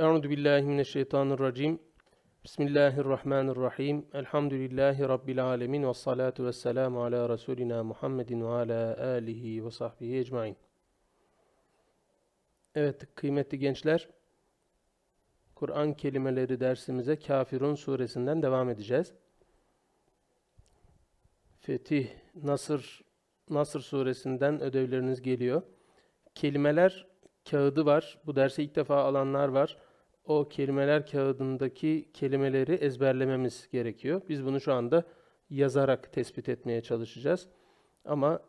Euzu billahi mineşşeytanirracim. Bismillahirrahmanirrahim. Elhamdülillahi rabbil alamin ve salatu vesselamu ala resulina Muhammedin ve ala alihi ve sahbihi ecmaîn. Evet kıymetli gençler, Kur'an kelimeleri dersimize Kafirun suresinden devam edeceğiz. Fetih, Nasır, Nasır suresinden ödevleriniz geliyor. Kelimeler kağıdı var. Bu dersi ilk defa alanlar var. O kelimeler kağıdındaki kelimeleri ezberlememiz gerekiyor. Biz bunu şu anda yazarak tespit etmeye çalışacağız. Ama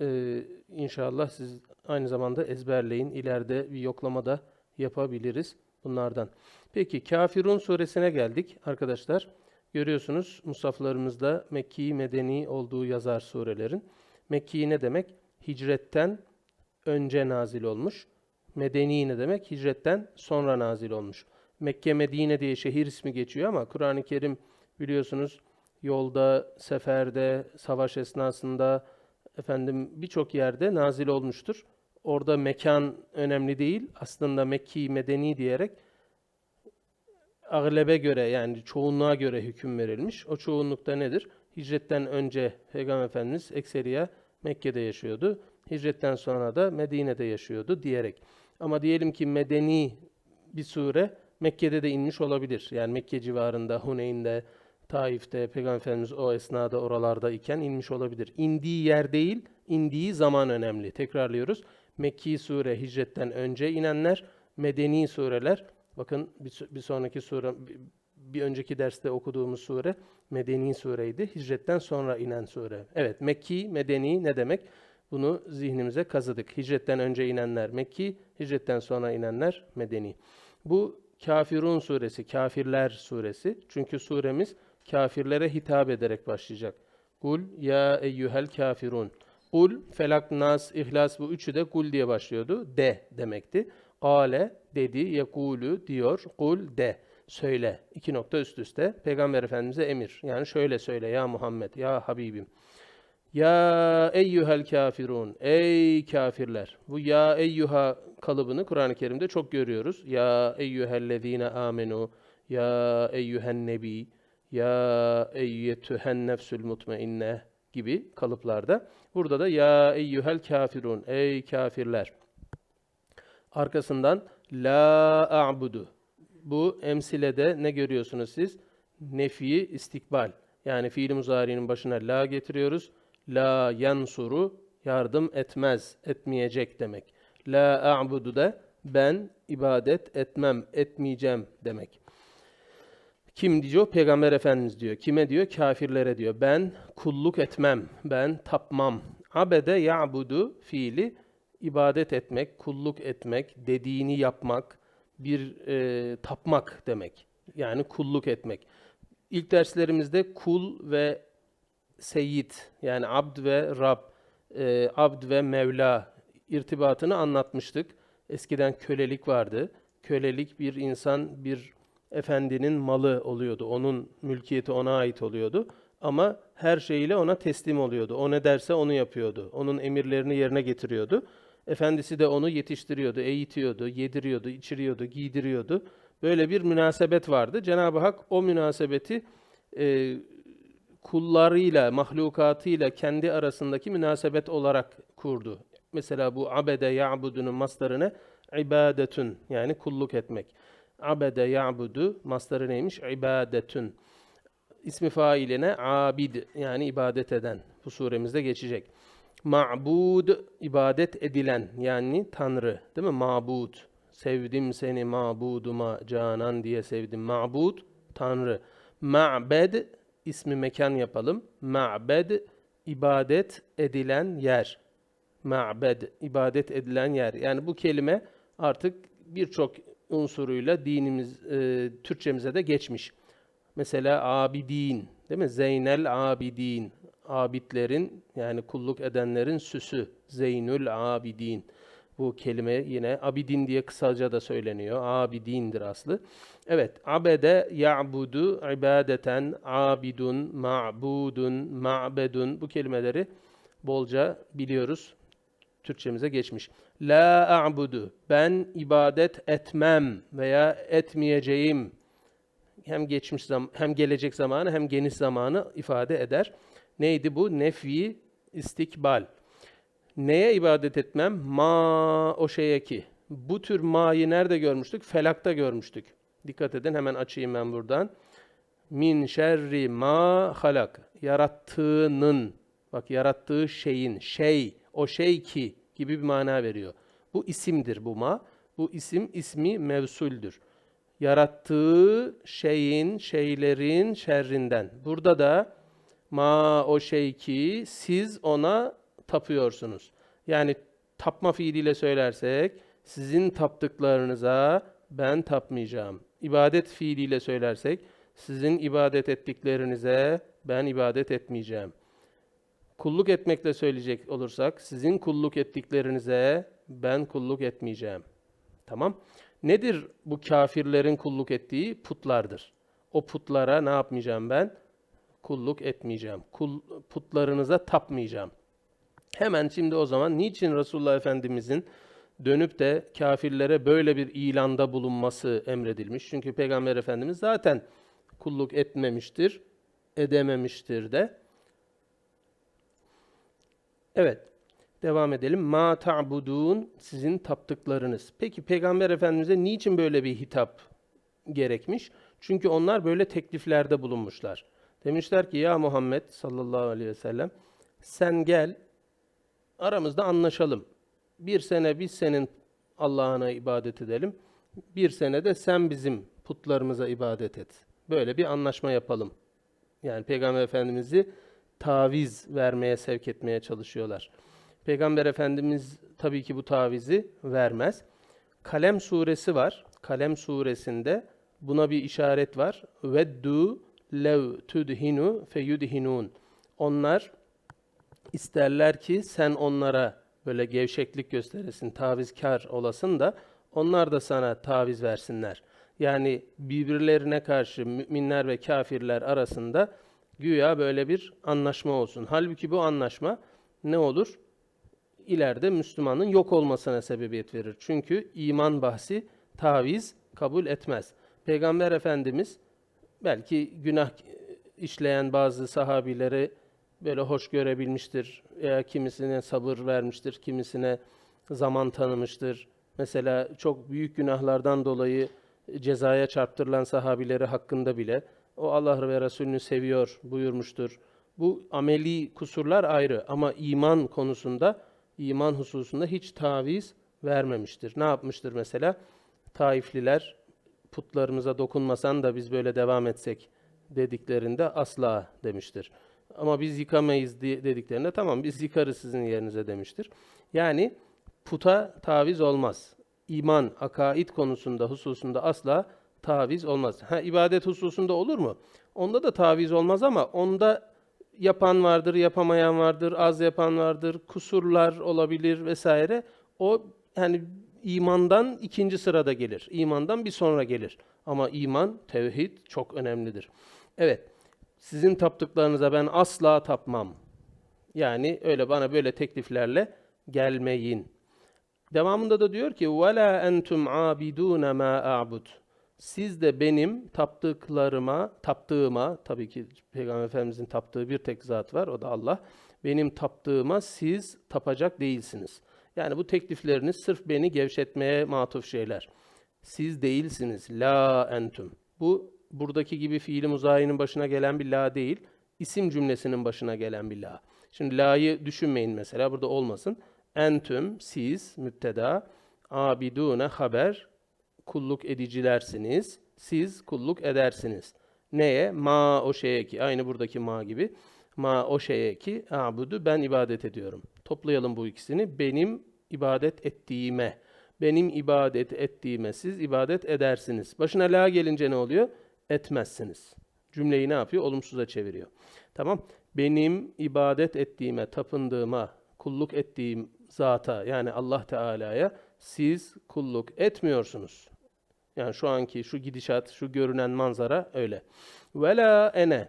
e, inşallah siz aynı zamanda ezberleyin. İleride bir yoklama da yapabiliriz bunlardan. Peki Kafirun suresine geldik arkadaşlar. Görüyorsunuz musaflarımızda Mekki, Medeni olduğu yazar surelerin. Mekki ne demek? Hicretten önce nazil olmuş. Medeni ne demek? Hicretten sonra nazil olmuş. Mekke, Medine diye şehir ismi geçiyor ama Kur'an-ı Kerim biliyorsunuz yolda, seferde, savaş esnasında efendim birçok yerde nazil olmuştur. Orada mekan önemli değil. Aslında Mekki, Medeni diyerek aglebe göre yani çoğunluğa göre hüküm verilmiş. O çoğunlukta nedir? Hicretten önce Peygamber Efendimiz ekseriya Mekke'de yaşıyordu. Hicretten sonra da Medine'de yaşıyordu diyerek. Ama diyelim ki medeni bir sure Mekke'de de inmiş olabilir. Yani Mekke civarında, Huneyn'de, Taif'te, Peygamber Efendimiz o esnada oralarda iken inmiş olabilir. İndiği yer değil, indiği zaman önemli. Tekrarlıyoruz. Mekki sure hicretten önce inenler, medeni sureler, bakın bir, sonraki sure, bir önceki derste okuduğumuz sure medeni sureydi. Hicretten sonra inen sure. Evet, Mekki, medeni ne demek? Bunu zihnimize kazıdık. Hicretten önce inenler Mekki, hicretten sonra inenler Medeni. Bu Kafirun suresi, Kafirler suresi. Çünkü suremiz kafirlere hitap ederek başlayacak. Kul ya eyyuhel kafirun. Kul, felak, nas, ihlas bu üçü de kul diye başlıyordu. De demekti. Kale dedi, yekulu diyor, kul de. Söyle. İki nokta üst üste. Peygamber Efendimiz'e emir. Yani şöyle söyle ya Muhammed, ya Habibim. Ya eyyuhel kafirun. Ey kafirler. Bu ya eyyuha kalıbını Kur'an-ı Kerim'de çok görüyoruz. Ya eyyühellezine amenu. Ya eyyühen nebi. Ya eyyetühen nefsül mutmainne gibi kalıplarda. Burada da ya eyyuhel kafirun. Ey kafirler. Arkasından la a'budu. Bu emsilede ne görüyorsunuz siz? Nefi istikbal. Yani fiil muzari'nin başına la getiriyoruz La yansuru yardım etmez, etmeyecek demek. La a'budu da ben ibadet etmem, etmeyeceğim demek. Kim diyor? Peygamber Efendimiz diyor. Kime diyor? Kafirlere diyor. Ben kulluk etmem, ben tapmam. Abede ya'budu fiili ibadet etmek, kulluk etmek, dediğini yapmak, bir e, tapmak demek. Yani kulluk etmek. İlk derslerimizde kul ve seyyid yani abd ve rab, e, abd ve mevla irtibatını anlatmıştık. Eskiden kölelik vardı. Kölelik bir insan bir efendinin malı oluyordu. Onun mülkiyeti ona ait oluyordu. Ama her şeyiyle ona teslim oluyordu. O ne derse onu yapıyordu. Onun emirlerini yerine getiriyordu. Efendisi de onu yetiştiriyordu, eğitiyordu, yediriyordu, içiriyordu, giydiriyordu. Böyle bir münasebet vardı. Cenab-ı Hak o münasebeti e, kullarıyla, mahlukatıyla kendi arasındaki münasebet olarak kurdu. Mesela bu abede ya'budunun mastarını ibadetun yani kulluk etmek. Abede ya'budu mastarı neymiş? İbadetun. İsmi failine abid yani ibadet eden. Bu suremizde geçecek. Ma'bud ibadet edilen yani tanrı değil mi? Ma'bud. Sevdim seni ma'buduma canan diye sevdim. Ma'bud tanrı. Ma'bed ismi mekan yapalım. Ma'bed ibadet edilen yer. Ma'bed ibadet edilen yer. Yani bu kelime artık birçok unsuruyla dinimiz e, Türkçemize de geçmiş. Mesela abidin, değil mi? Zeynel abidin. Abidlerin yani kulluk edenlerin süsü. Zeynül abidin. Bu kelime yine abidin diye kısaca da söyleniyor. Abidindir aslı. Evet, abede ya'budu ibadeten, abidun, ma'budun, ma'bedun bu kelimeleri bolca biliyoruz. Türkçemize geçmiş. La a'budu. Ben ibadet etmem veya etmeyeceğim. Hem geçmiş zam hem gelecek zamanı hem geniş zamanı ifade eder. Neydi bu? Nefi istikbal. Neye ibadet etmem? Ma o şeye ki. Bu tür ma'yı nerede görmüştük? Felakta görmüştük. Dikkat edin hemen açayım ben buradan. Min şerri ma halak. Yarattığının, bak yarattığı şeyin, şey, o şey ki gibi bir mana veriyor. Bu isimdir bu ma. Bu isim ismi mevsuldür. Yarattığı şeyin, şeylerin şerrinden. Burada da ma o şey ki siz ona tapıyorsunuz. Yani tapma fiiliyle söylersek sizin taptıklarınıza ben tapmayacağım. İbadet fiiliyle söylersek sizin ibadet ettiklerinize ben ibadet etmeyeceğim. Kulluk etmekle söyleyecek olursak sizin kulluk ettiklerinize ben kulluk etmeyeceğim. Tamam? Nedir bu kafirlerin kulluk ettiği? Putlardır. O putlara ne yapmayacağım ben? Kulluk etmeyeceğim. Kul, putlarınıza tapmayacağım. Hemen şimdi o zaman niçin Resulullah Efendimizin dönüp de kafirlere böyle bir ilanda bulunması emredilmiş? Çünkü Peygamber Efendimiz zaten kulluk etmemiştir, edememiştir de. Evet, devam edelim. Ma ta'budun sizin taptıklarınız. Peki Peygamber Efendimiz'e niçin böyle bir hitap gerekmiş? Çünkü onlar böyle tekliflerde bulunmuşlar. Demişler ki ya Muhammed sallallahu aleyhi ve sellem sen gel aramızda anlaşalım. Bir sene biz senin Allah'ına ibadet edelim. Bir sene de sen bizim putlarımıza ibadet et. Böyle bir anlaşma yapalım. Yani Peygamber Efendimiz'i taviz vermeye sevk etmeye çalışıyorlar. Peygamber Efendimiz tabii ki bu tavizi vermez. Kalem suresi var. Kalem suresinde buna bir işaret var. Veddu lev tudhinu feyudhinun. Onlar isterler ki sen onlara böyle gevşeklik gösteresin, tavizkar olasın da onlar da sana taviz versinler. Yani birbirlerine karşı müminler ve kafirler arasında güya böyle bir anlaşma olsun. Halbuki bu anlaşma ne olur? İleride Müslümanın yok olmasına sebebiyet verir. Çünkü iman bahsi taviz kabul etmez. Peygamber Efendimiz belki günah işleyen bazı sahabileri böyle hoş görebilmiştir. Veya kimisine sabır vermiştir, kimisine zaman tanımıştır. Mesela çok büyük günahlardan dolayı cezaya çarptırılan sahabileri hakkında bile o Allah ve Resulünü seviyor buyurmuştur. Bu ameli kusurlar ayrı ama iman konusunda, iman hususunda hiç taviz vermemiştir. Ne yapmıştır mesela? Taifliler putlarımıza dokunmasan da biz böyle devam etsek dediklerinde asla demiştir. Ama biz yıkamayız dediklerinde tamam biz yıkarız sizin yerinize demiştir. Yani puta taviz olmaz. İman, akaid konusunda, hususunda asla taviz olmaz. Ha, ibadet hususunda olur mu? Onda da taviz olmaz ama onda yapan vardır, yapamayan vardır, az yapan vardır, kusurlar olabilir vesaire. O yani imandan ikinci sırada gelir. İmandan bir sonra gelir. Ama iman, tevhid çok önemlidir. Evet, sizin taptıklarınıza ben asla tapmam. Yani öyle bana böyle tekliflerle gelmeyin. Devamında da diyor ki وَلَا أَنْتُمْ عَابِدُونَ مَا أَعْبُدُ Siz de benim taptıklarıma, taptığıma, tabii ki Peygamber Efendimizin taptığı bir tek zat var, o da Allah. Benim taptığıma siz tapacak değilsiniz. Yani bu teklifleriniz sırf beni gevşetmeye matuf şeyler. Siz değilsiniz. La entum. Bu buradaki gibi fiili muzayinin başına gelen bir la değil, isim cümlesinin başına gelen bir la. Şimdi la'yı düşünmeyin mesela, burada olmasın. Entüm, siz, müpteda, abidune haber, kulluk edicilersiniz. Siz kulluk edersiniz. Neye? Ma o şeye ki, aynı buradaki ma gibi. Ma o şeye ki, abudu ben ibadet ediyorum. Toplayalım bu ikisini. Benim ibadet ettiğime, benim ibadet ettiğime siz ibadet edersiniz. Başına la gelince ne oluyor? Etmezsiniz. Cümleyi ne yapıyor? Olumsuza çeviriyor. Tamam. Benim ibadet ettiğime, tapındığıma, kulluk ettiğim zata yani Allah Teala'ya siz kulluk etmiyorsunuz. Yani şu anki şu gidişat, şu görünen manzara öyle. Ve la ene.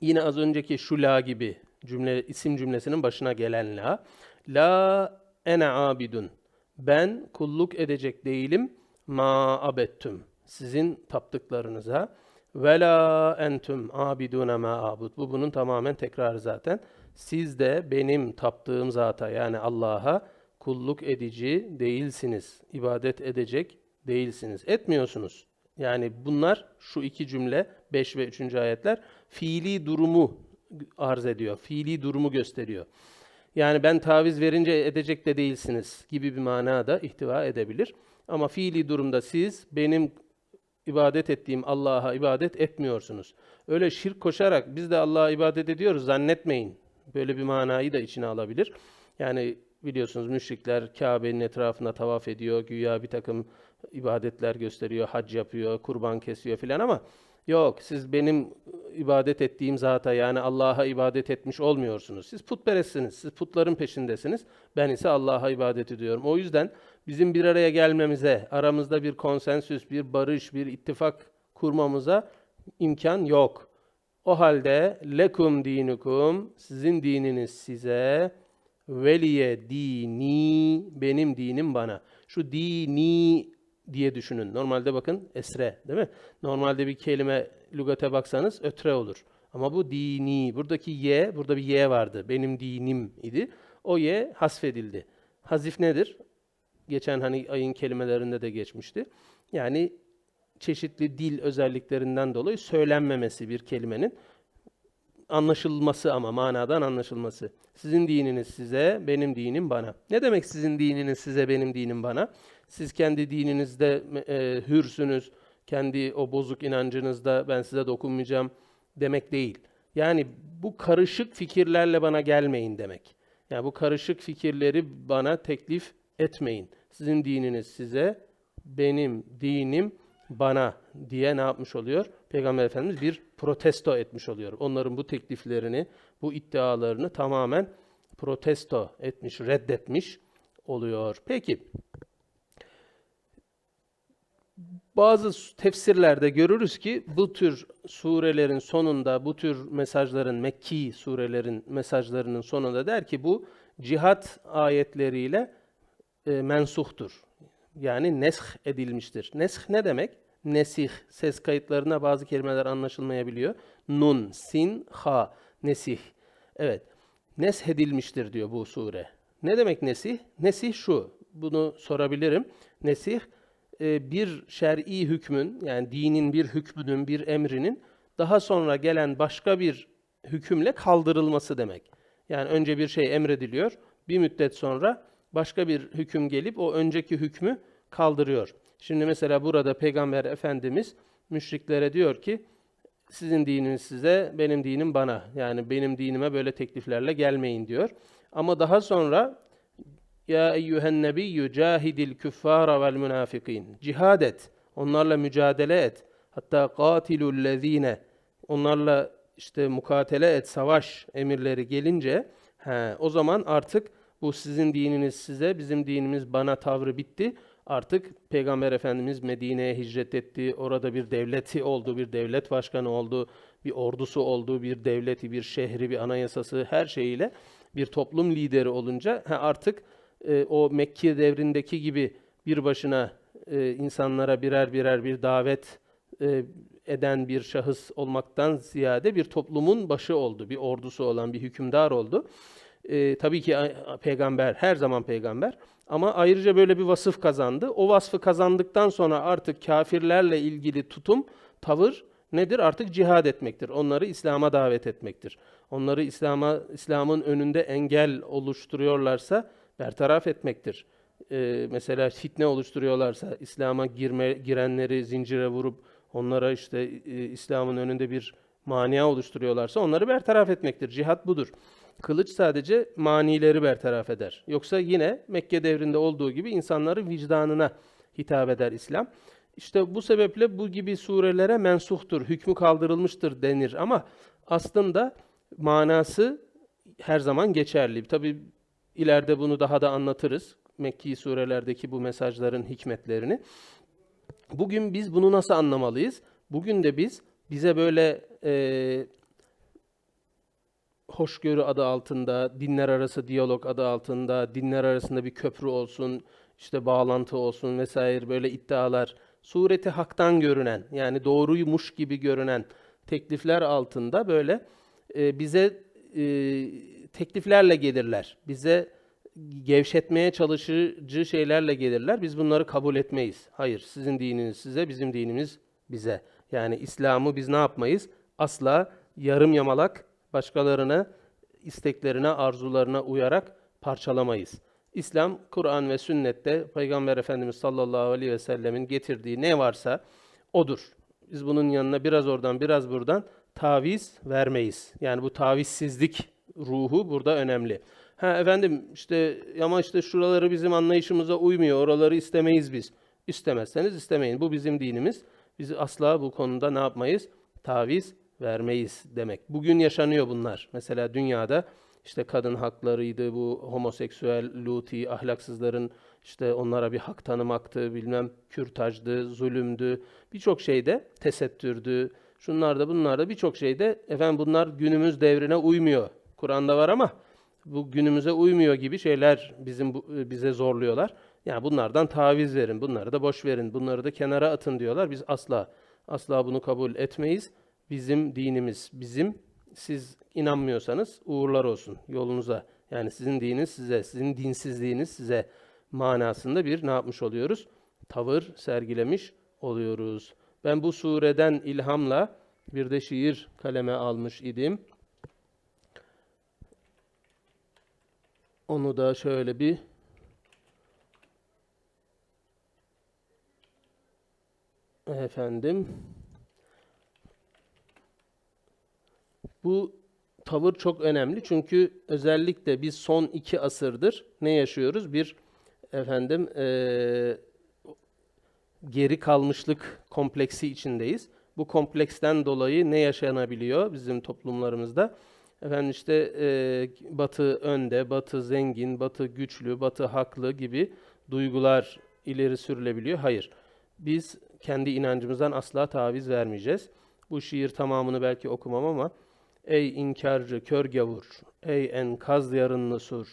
Yine az önceki şu la gibi cümle isim cümlesinin başına gelen la. La ene abidun. Ben kulluk edecek değilim ma abettüm. Sizin taptıklarınıza. Ve la entüm abidune ma abud. Bu bunun tamamen tekrarı zaten. Siz de benim taptığım zata yani Allah'a kulluk edici değilsiniz. İbadet edecek değilsiniz. Etmiyorsunuz. Yani bunlar şu iki cümle 5 ve 3. ayetler fiili durumu arz ediyor. Fiili durumu gösteriyor. Yani ben taviz verince edecek de değilsiniz gibi bir manada ihtiva edebilir. Ama fiili durumda siz benim ibadet ettiğim Allah'a ibadet etmiyorsunuz. Öyle şirk koşarak biz de Allah'a ibadet ediyoruz zannetmeyin. Böyle bir manayı da içine alabilir. Yani biliyorsunuz müşrikler Kabe'nin etrafında tavaf ediyor, güya bir takım ibadetler gösteriyor, hac yapıyor, kurban kesiyor filan ama yok siz benim ibadet ettiğim zata yani Allah'a ibadet etmiş olmuyorsunuz. Siz putperestsiniz, siz putların peşindesiniz. Ben ise Allah'a ibadet ediyorum. O yüzden bizim bir araya gelmemize, aramızda bir konsensüs, bir barış, bir ittifak kurmamıza imkan yok. O halde lekum dinukum sizin dininiz size veliye dini benim dinim bana. Şu dini diye düşünün. Normalde bakın esre değil mi? Normalde bir kelime lügate baksanız ötre olur. Ama bu dini. Buradaki ye, burada bir ye vardı. Benim dinim idi. O ye hasfedildi. Hazif nedir? Geçen hani ayın kelimelerinde de geçmişti. Yani çeşitli dil özelliklerinden dolayı söylenmemesi bir kelimenin anlaşılması ama manadan anlaşılması. Sizin dininiz size, benim dinim bana. Ne demek sizin dininiz size, benim dinim bana? Siz kendi dininizde e, hürsünüz, kendi o bozuk inancınızda ben size dokunmayacağım demek değil. Yani bu karışık fikirlerle bana gelmeyin demek. Yani bu karışık fikirleri bana teklif etmeyin. Sizin dininiz size, benim dinim bana diye ne yapmış oluyor? Peygamber Efendimiz bir protesto etmiş oluyor. Onların bu tekliflerini, bu iddialarını tamamen protesto etmiş, reddetmiş oluyor. Peki, bazı tefsirlerde görürüz ki bu tür surelerin sonunda, bu tür mesajların, Mekki surelerin mesajlarının sonunda der ki bu cihat ayetleriyle e, mensuhtur. Yani nesh edilmiştir. Nesh ne demek? Nesih. Ses kayıtlarına bazı kelimeler anlaşılmayabiliyor. Nun, sin, ha. Nesih. Evet. Nesh edilmiştir diyor bu sure. Ne demek nesih? Nesih şu. Bunu sorabilirim. Nesih e, bir şer'i hükmün yani dinin bir hükmünün, bir emrinin daha sonra gelen başka bir hükümle kaldırılması demek. Yani önce bir şey emrediliyor, bir müddet sonra başka bir hüküm gelip o önceki hükmü kaldırıyor. Şimdi mesela burada Peygamber Efendimiz müşriklere diyor ki sizin dininiz size, benim dinim bana. Yani benim dinime böyle tekliflerle gelmeyin diyor. Ama daha sonra ya eyyühen nebiyyü cahidil küffara vel münafikin. Cihad et. Onlarla mücadele et. Hatta katilul lezine. Onlarla işte mukatele et, savaş emirleri gelince he, o zaman artık bu sizin dininiz size, bizim dinimiz bana tavrı bitti. Artık Peygamber Efendimiz Medine'ye hicret etti. Orada bir devleti oldu, bir devlet başkanı oldu, bir ordusu oldu, bir devleti, bir şehri, bir anayasası her şeyiyle bir toplum lideri olunca he, artık e, o Mekke devrindeki gibi bir başına e, insanlara birer birer bir davet e, eden bir şahıs olmaktan ziyade bir toplumun başı oldu, bir ordusu olan bir hükümdar oldu. E, tabii ki peygamber, her zaman peygamber ama ayrıca böyle bir vasıf kazandı. O vasfı kazandıktan sonra artık kafirlerle ilgili tutum, tavır nedir? Artık cihad etmektir. Onları İslam'a davet etmektir. Onları İslam'a İslam'ın önünde engel oluşturuyorlarsa bertaraf etmektir. Ee, mesela fitne oluşturuyorlarsa İslam'a girme girenleri zincire vurup onlara işte e, İslam'ın önünde bir mania oluşturuyorlarsa onları bertaraf etmektir. Cihat budur. Kılıç sadece manileri bertaraf eder. Yoksa yine Mekke devrinde olduğu gibi insanları vicdanına hitap eder İslam. İşte bu sebeple bu gibi surelere mensuhtur, hükmü kaldırılmıştır denir ama aslında manası her zaman geçerli. Tabi ileride bunu daha da anlatırız. Mekki surelerdeki bu mesajların hikmetlerini. Bugün biz bunu nasıl anlamalıyız? Bugün de biz bize böyle e, hoşgörü adı altında, dinler arası diyalog adı altında, dinler arasında bir köprü olsun, işte bağlantı olsun vesaire böyle iddialar sureti haktan görünen yani doğruymuş gibi görünen teklifler altında böyle e, bize e, tekliflerle gelirler. Bize gevşetmeye çalışıcı şeylerle gelirler. Biz bunları kabul etmeyiz. Hayır, sizin dininiz size, bizim dinimiz bize. Yani İslam'ı biz ne yapmayız? Asla yarım yamalak başkalarına isteklerine, arzularına uyarak parçalamayız. İslam, Kur'an ve sünnette Peygamber Efendimiz sallallahu aleyhi ve sellemin getirdiği ne varsa odur. Biz bunun yanına biraz oradan biraz buradan taviz vermeyiz. Yani bu tavizsizlik ruhu burada önemli. Ha efendim işte ama işte şuraları bizim anlayışımıza uymuyor. Oraları istemeyiz biz. İstemezseniz istemeyin. Bu bizim dinimiz. Biz asla bu konuda ne yapmayız? Taviz vermeyiz demek. Bugün yaşanıyor bunlar. Mesela dünyada işte kadın haklarıydı, bu homoseksüel, luti, ahlaksızların işte onlara bir hak tanımaktı, bilmem kürtajdı, zulümdü, birçok şeyde tesettürdü. Şunlar da bunlar da birçok şeyde efendim bunlar günümüz devrine uymuyor. Kur'an'da var ama bu günümüze uymuyor gibi şeyler bizim bu- bize zorluyorlar. Yani bunlardan taviz verin, bunları da boş verin, bunları da kenara atın diyorlar. Biz asla asla bunu kabul etmeyiz. Bizim dinimiz bizim. Siz inanmıyorsanız uğurlar olsun yolunuza. Yani sizin dininiz size, sizin dinsizliğiniz size manasında bir ne yapmış oluyoruz? Tavır sergilemiş oluyoruz. Ben bu sureden ilhamla bir de şiir kaleme almış idim. Onu da şöyle bir efendim bu tavır çok önemli çünkü özellikle biz son iki asırdır ne yaşıyoruz? Bir efendim eee, geri kalmışlık kompleksi içindeyiz. Bu kompleksten dolayı ne yaşanabiliyor bizim toplumlarımızda? Efendim işte eee, Batı önde, Batı zengin, Batı güçlü, Batı haklı gibi duygular ileri sürülebiliyor. Hayır. Biz kendi inancımızdan asla taviz vermeyeceğiz. Bu şiir tamamını belki okumam ama Ey inkarcı kör gavur, ey enkaz yarınlı sur.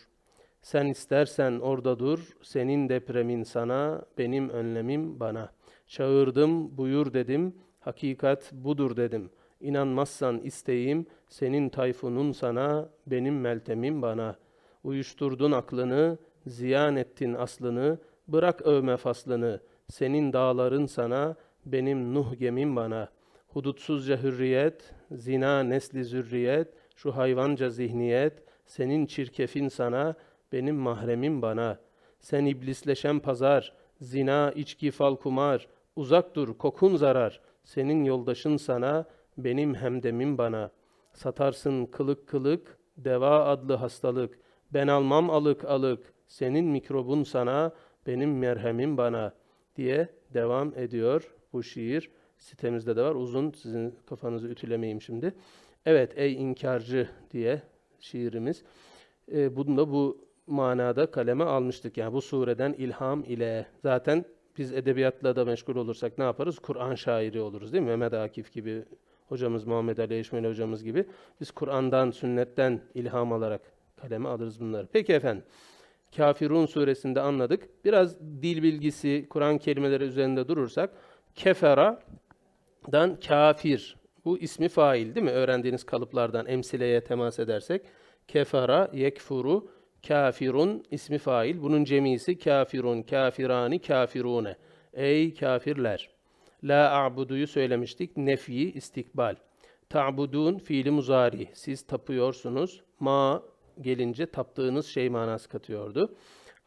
Sen istersen orada dur, senin depremin sana, benim önlemim bana. Çağırdım, buyur dedim, hakikat budur dedim. İnanmazsan isteğim, senin tayfunun sana, benim meltemim bana. Uyuşturdun aklını, ziyan ettin aslını, bırak övme faslını. Senin dağların sana, benim Nuh gemim bana. Hudutsuzca hürriyet, zina nesli zürriyet, şu hayvanca zihniyet, senin çirkefin sana, benim mahremim bana. Sen iblisleşen pazar, zina, içki, fal, kumar, uzak dur, kokun zarar. Senin yoldaşın sana, benim hemdemim bana. Satarsın kılık kılık, deva adlı hastalık. Ben almam alık alık, senin mikrobun sana, benim merhemim bana diye devam ediyor bu şiir. Sitemizde de var. Uzun, sizin kafanızı ütülemeyeyim şimdi. Evet, ey inkarcı diye şiirimiz. Ee, bunu da bu manada kaleme almıştık. Yani bu sureden ilham ile. Zaten biz edebiyatla da meşgul olursak ne yaparız? Kur'an şairi oluruz değil mi? Mehmet Akif gibi, hocamız Muhammed Ali Eşmeli hocamız gibi. Biz Kur'an'dan, sünnetten ilham alarak kaleme alırız bunları. Peki efendim. Kafirun suresinde anladık. Biraz dil bilgisi, Kur'an kelimeleri üzerinde durursak, kefera'dan kafir. Bu ismi fail değil mi? Öğrendiğiniz kalıplardan emsileye temas edersek. Kefera, yekfuru, kafirun ismi fail. Bunun cemisi kafirun, kafirani, kafirune. Ey kafirler. La a'buduyu söylemiştik. Nefi, istikbal. Ta'budun fiili muzari. Siz tapıyorsunuz. Ma gelince taptığınız şey manası katıyordu.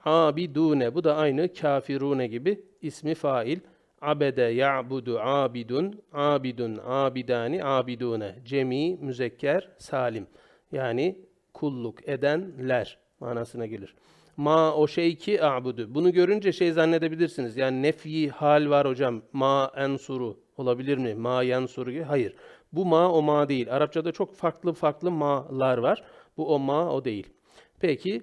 Abidune bu da aynı kafirune gibi ismi fail. Abede ya'budu abidun, abidun, abidani, abidune. Cemi, müzekker, salim. Yani kulluk edenler manasına gelir. Ma o şey ki a'budu. Bunu görünce şey zannedebilirsiniz. Yani nefi hal var hocam. Ma ensuru olabilir mi? Ma yansuru gibi. Hayır. Bu ma o ma değil. Arapçada çok farklı farklı ma'lar var. Bu o ma o değil. Peki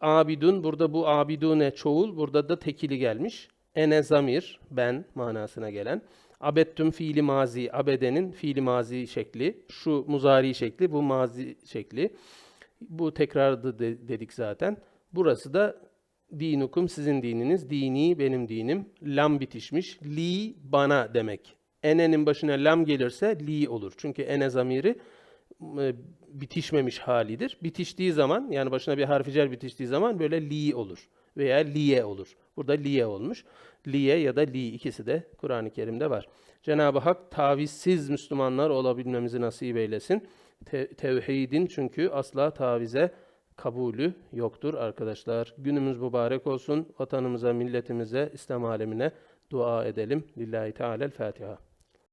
abidun burada bu abidune çoğul burada da tekili gelmiş. Ene zamir ben manasına gelen. Abettüm fiili mazi abedenin fiili mazi şekli. Şu muzari şekli bu mazi şekli. Bu tekrardı de- dedik zaten. Burası da Dinukum sizin dininiz. Dini benim dinim. Lam bitişmiş. Li bana demek. Ene'nin başına lam gelirse li olur. Çünkü ene zamiri e, bitişmemiş halidir. Bitiştiği zaman yani başına bir harficer bitiştiği zaman böyle li olur veya liye olur. Burada liye olmuş. Liye ya da li ikisi de Kur'an-ı Kerim'de var. Cenab-ı Hak tavizsiz Müslümanlar olabilmemizi nasip eylesin. Te- tevhidin çünkü asla tavize kabulü yoktur arkadaşlar. Günümüz mübarek olsun. Vatanımıza, milletimize, İslam alemine dua edelim. Lillahi Teala'l Fatiha.